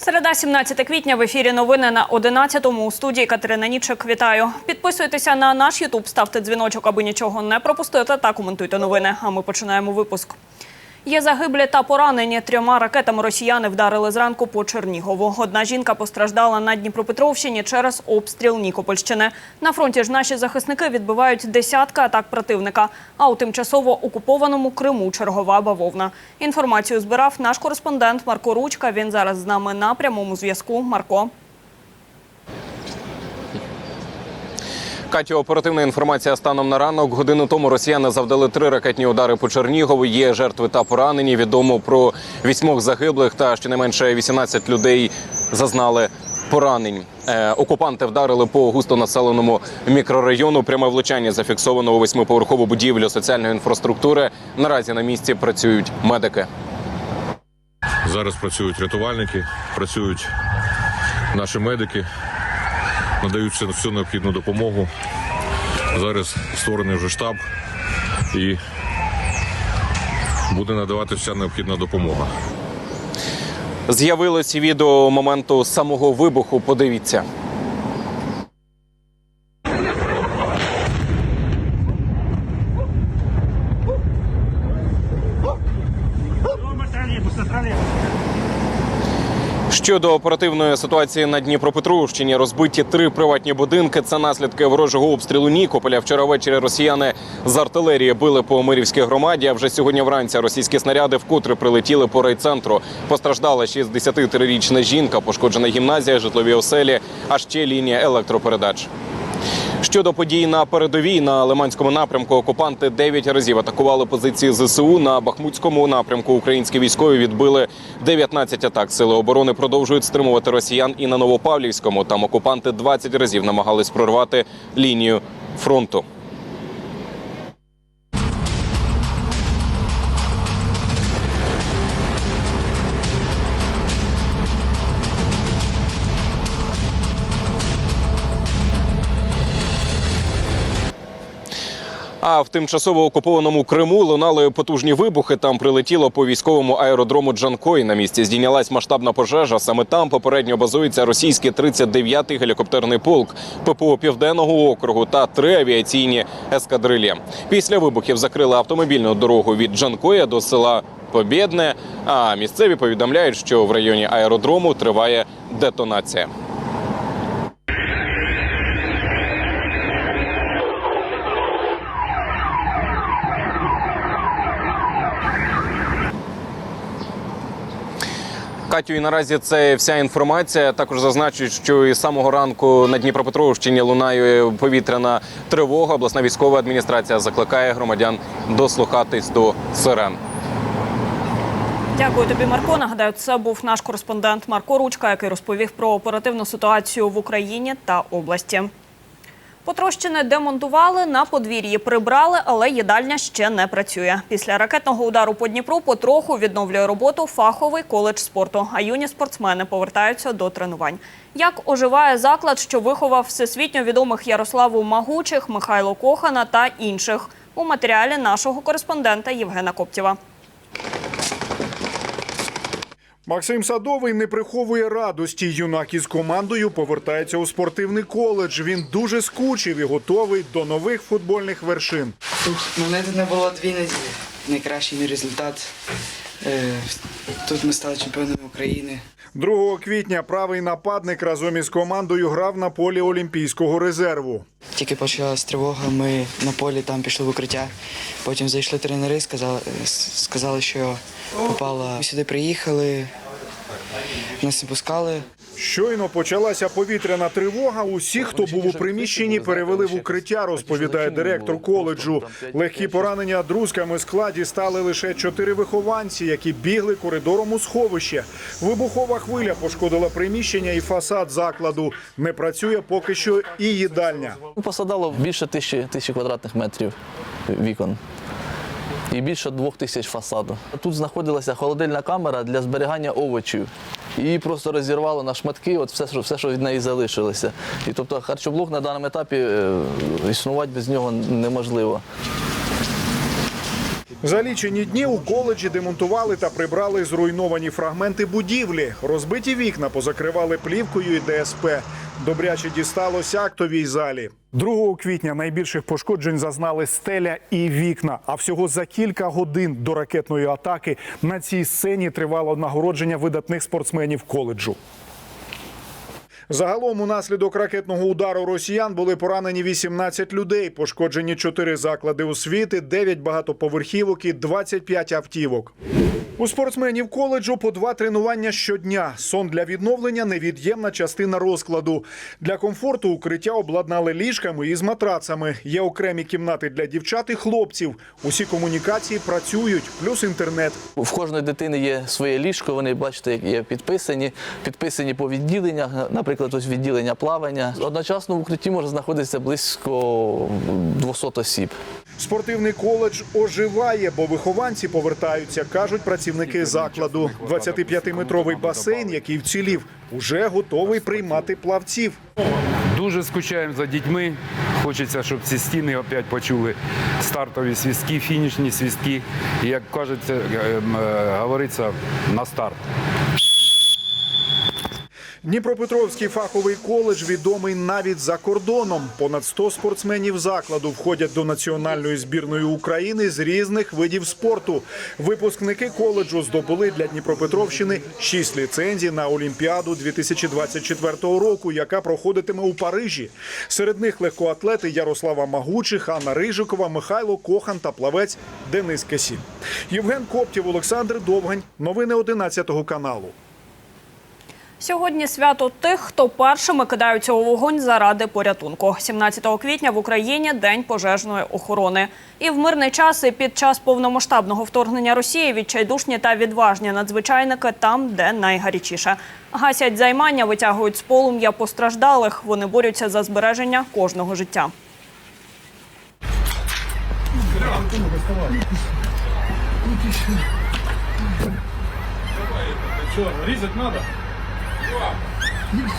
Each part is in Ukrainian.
Середа, 17 квітня в ефірі новини на 11-му. У студії Катерина Нічик. Вітаю. Підписуйтеся на наш Ютуб, ставте дзвіночок, аби нічого не пропустити та коментуйте новини. А ми починаємо випуск. Є загиблі та поранені. Трьома ракетами росіяни вдарили зранку по Чернігову. Одна жінка постраждала на Дніпропетровщині через обстріл Нікопольщини. На фронті ж наші захисники відбивають десятки атак противника. А у тимчасово окупованому Криму чергова бавовна. Інформацію збирав наш кореспондент Марко Ручка. Він зараз з нами на прямому зв'язку. Марко. Катю, оперативна інформація станом на ранок. Годину тому росіяни завдали три ракетні удари по Чернігову. Є жертви та поранені. Відомо про вісьмох загиблих та щонайменше 18 людей зазнали поранень. Е, окупанти вдарили по густонаселеному мікрорайону. Пряме влучання зафіксовано у восьмиповерхову будівлю соціальної інфраструктури. Наразі на місці працюють медики. Зараз працюють рятувальники, працюють наші медики, надають всю- всю необхідну допомогу. Зараз створений вже штаб і буде надавати вся необхідна допомога. З'явилось відео моменту самого вибуху. Подивіться. Щодо оперативної ситуації на Дніпропетровщині, розбиті три приватні будинки. Це наслідки ворожого обстрілу Нікополя. Вчора ввечері росіяни з артилерії били по Мирівській громаді. А вже сьогодні вранці російські снаряди вкотре прилетіли по райцентру. Постраждала 63-річна жінка, пошкоджена гімназія, житлові оселі, а ще лінія електропередач. Щодо подій на передовій на Лиманському напрямку, окупанти 9 разів атакували позиції ЗСУ на Бахмутському напрямку. Українські військові відбили 19 атак. Сили оборони продовжують стримувати росіян і на Новопавлівському. Там окупанти 20 разів намагались прорвати лінію фронту. А в тимчасово окупованому Криму лунали потужні вибухи. Там прилетіло по військовому аеродрому Джанкой. На місці здійнялась масштабна пожежа. Саме там попередньо базується російський 39-й гелікоптерний полк ППО Південного округу та три авіаційні ескадрилі. Після вибухів закрили автомобільну дорогу від Джанкоя до села Побєдне. А місцеві повідомляють, що в районі аеродрому триває детонація. Катю, і наразі це вся інформація. Також зазначу, що і самого ранку на Дніпропетровщині лунає повітряна тривога. Обласна військова адміністрація закликає громадян дослухатись до сирен. Дякую тобі, Марко. Нагадаю, це був наш кореспондент Марко Ручка, який розповів про оперативну ситуацію в Україні та області. Потрощини демонтували, на подвір'ї прибрали, але їдальня ще не працює. Після ракетного удару по Дніпру потроху відновлює роботу фаховий коледж спорту, а юні спортсмени повертаються до тренувань. Як оживає заклад, що виховав всесвітньо відомих Ярославу Магучих, Михайло Кохана та інших у матеріалі нашого кореспондента Євгена Коптєва. Максим Садовий не приховує радості. Юнак із командою повертається у спортивний коледж. Він дуже скучив і готовий до нових футбольних вершин. Мене тут не було дві неділі. Найкращий мій результат. Е, Тут ми стали чемпіонами України. 2 квітня правий нападник разом із командою грав на полі Олімпійського резерву. Тільки почалась тривога, ми на полі там пішли в укриття. Потім зайшли тренери, сказали, сказали що попала. Ми сюди приїхали, нас не пускали. Щойно почалася повітряна тривога. Усі, хто був у приміщенні, перевели в укриття, розповідає директор коледжу. Легкі поранення друзками складі стали лише чотири вихованці, які бігли коридором у сховище. Вибухова хвиля пошкодила приміщення і фасад закладу. Не працює поки що і їдальня. Посадало більше тисячі, тисячі квадратних метрів вікон. І більше двох тисяч фасаду. Тут знаходилася холодильна камера для зберігання овочів. Її просто розірвало на шматки, от все, що, все, що від неї залишилося. І тобто харчоблок на даному етапі е, існувати без нього неможливо. За лічені дні у коледжі демонтували та прибрали зруйновані фрагменти будівлі. Розбиті вікна позакривали плівкою і ДСП. Добряче дісталося актовій залі. 2 квітня найбільших пошкоджень зазнали стеля і вікна. А всього за кілька годин до ракетної атаки на цій сцені тривало нагородження видатних спортсменів коледжу. Загалом унаслідок ракетного удару росіян були поранені 18 людей, пошкоджені 4 заклади освіти, 9 багатоповерхівок і 25 автівок. У спортсменів коледжу по два тренування щодня. Сон для відновлення невід'ємна частина розкладу. Для комфорту укриття обладнали ліжками із матрацами. Є окремі кімнати для дівчат і хлопців. Усі комунікації працюють, плюс інтернет. В кожної дитини є своє ліжко, вони бачите, як є підписані, підписані по відділеннях, наприклад, ось відділення плавання. Одночасно в укритті може знаходитися близько 200 осіб. Спортивний коледж оживає, бо вихованці повертаються, кажуть працівники закладу. 25-метровий басейн, який вцілів, уже готовий приймати плавців. Дуже скучаємо за дітьми. Хочеться, щоб ці стіни опять почули стартові свістки, фінішні свістки. І як кажеться, ем, е, говориться, на старт. Дніпропетровський фаховий коледж відомий навіть за кордоном. Понад 100 спортсменів закладу входять до національної збірної України з різних видів спорту. Випускники коледжу здобули для Дніпропетровщини 6 ліцензій на Олімпіаду 2024 року, яка проходитиме у Парижі. Серед них легкоатлети Ярослава Магучих, Анна Рижикова, Михайло Кохан та плавець Денис Кесін. Євген Коптів, Олександр Довгань. Новини 11 каналу. Сьогодні свято тих, хто першими кидаються у вогонь заради порятунку. 17 квітня в Україні день пожежної охорони. І в мирний час, і під час повномасштабного вторгнення Росії відчайдушні та відважні надзвичайники там, де найгарячіше. Гасять займання, витягують з полум'я постраждалих. Вони борються за збереження кожного життя. Гідно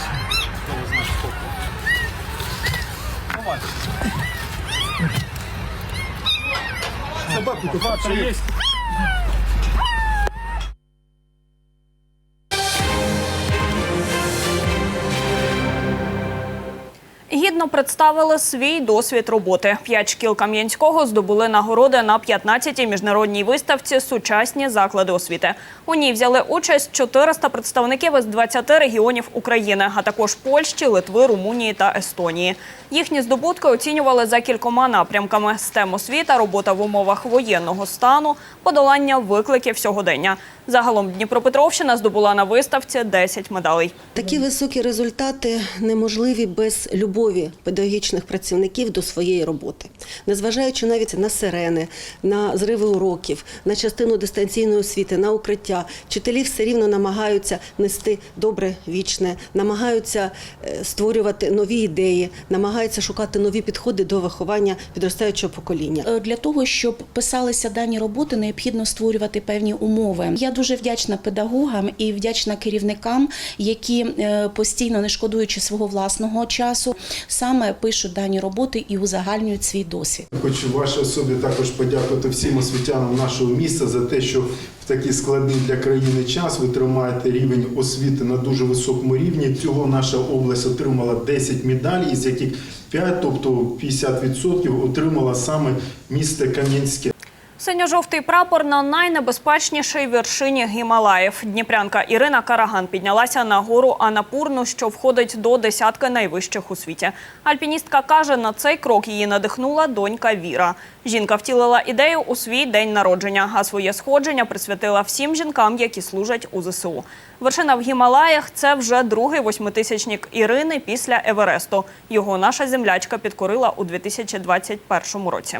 представили свій досвід роботи. П'ять шкіл Кам'янського здобули нагороди на 15-й міжнародній виставці Сучасні заклади освіти. У ній взяли участь 400 представників із 20 регіонів України, а також Польщі, Литви, Румунії та Естонії. Їхні здобутки оцінювали за кількома напрямками: STEM освіта, робота в умовах воєнного стану, подолання викликів сьогодення. Загалом Дніпропетровщина здобула на виставці 10 медалей. Такі високі результати неможливі без любові педагогічних працівників до своєї роботи, незважаючи навіть на сирени, на зриви уроків, на частину дистанційної освіти, на укриття. Вчителі все рівно намагаються нести добре вічне, намагаються е, створювати нові ідеї, намагаються шукати нові підходи до виховання підростаючого покоління. Е, Для того, щоб писалися дані роботи, необхідно створювати певні умови. Я дуже вдячна педагогам і вдячна керівникам, які е, постійно не шкодуючи свого власного часу, саме пишуть дані роботи і узагальнюють свій досвід. Хочу вашій особі також подякувати всім освітянам нашого міста за те, що в такий складний для країни час ви тримаєте рівень освіти на дуже високому рівні. Цього наша область отримала 10 медалей, із яких 5, тобто 50% отримала саме місто Кам'янське. Синьо-жовтий прапор на найнебезпечнішій вершині Гімалаїв. Дніпрянка Ірина Караган піднялася на гору Анапурну, що входить до десятки найвищих у світі. Альпіністка каже, на цей крок її надихнула донька Віра. Жінка втілила ідею у свій день народження, а своє сходження присвятила всім жінкам, які служать у ЗСУ. Вершина в Гімалаях це вже другий восьмитисячник Ірини після Евересту. Його наша землячка підкорила у 2021 році.